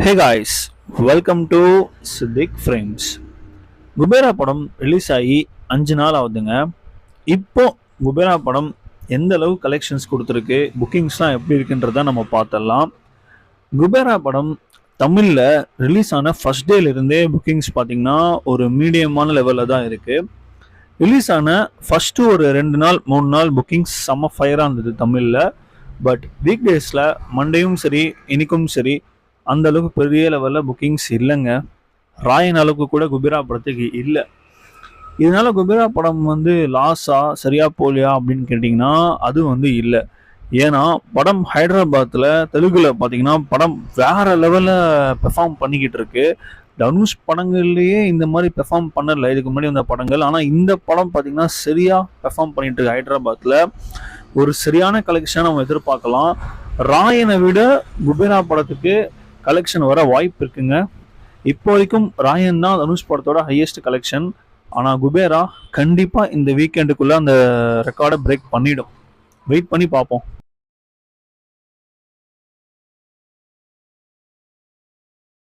Hey guys welcome to Siddiq frames Kubera படம் release ஆகி அஞ்சு நாள் ஆகுதுங்க. இப்போ குபேரா படம் எந்த அளவு கலெக்ஷன்ஸ் கொடுத்துருக்கு புக்கிங்ஸ்லாம் எப்படி இருக்குன்றத நம்ம பார்த்துடலாம். குபேரா படம் தமிழில் ரிலீஸ் ஆன ஃபர்ஸ்ட் டேலேருந்தே புக்கிங்ஸ் பார்த்தீங்கன்னா ஒரு மீடியமான லெவலில் தான் இருக்குது ரிலீஸ் ஆன ஃபஸ்ட்டு ஒரு ரெண்டு நாள் மூணு நாள் புக்கிங்ஸ் செம்ம ஃபயராக இருந்தது தமிழில். பட் வீக் டேஸில் மண்டேயும் சரி இன்னைக்கும் சரி அந்த அளவுக்கு பெரிய லெவலில் புக்கிங்ஸ் இல்லைங்க. ராயன் அளவுக்கு கூட குபிரா படத்துக்கு இல்லை. இதனால குபிரா படம் வந்து லாஸா சரியா போலியா அப்படின்னு கேட்டிங்கன்னா அது வந்து இல்லை. ஏன்னா படம் ஹைதராபாத்தில் தெலுங்குல பார்த்தீங்கன்னா படம் வேற லெவலில் பெர்ஃபார்ம் பண்ணிக்கிட்டு இருக்கு. தனுஷ் படங்கள்லேயே இந்த மாதிரி பெர்ஃபார்ம் பண்ணல. இதுக்கு முன்னாடி வந்த படங்கள். ஆனால் இந்த படம் பார்த்தீங்கன்னா சரியாக பெர்ஃபார்ம் பண்ணிட்டு இருக்கு ஹைதராபாத்தில் ஒரு சரியான கலெக்ஷனை நம்ம எதிர்பார்க்கலாம். ராயனை விட குபேரா படத்துக்கு கலெக்ஷன் வர வாய்ப்பு இருக்குங்க. இப்போ வரைக்கும் ராயன் தான் தனுஷ் படத்தோட ஹையஸ்ட் கலெக்ஷன் ஆனால் குபேரா கண்டிப்பாக இந்த வீக்கெண்டுக்குள்ளே அந்த ரெக்கார்டை பிரேக் பண்ணிடும். வெயிட் பண்ணி பார்ப்போம்.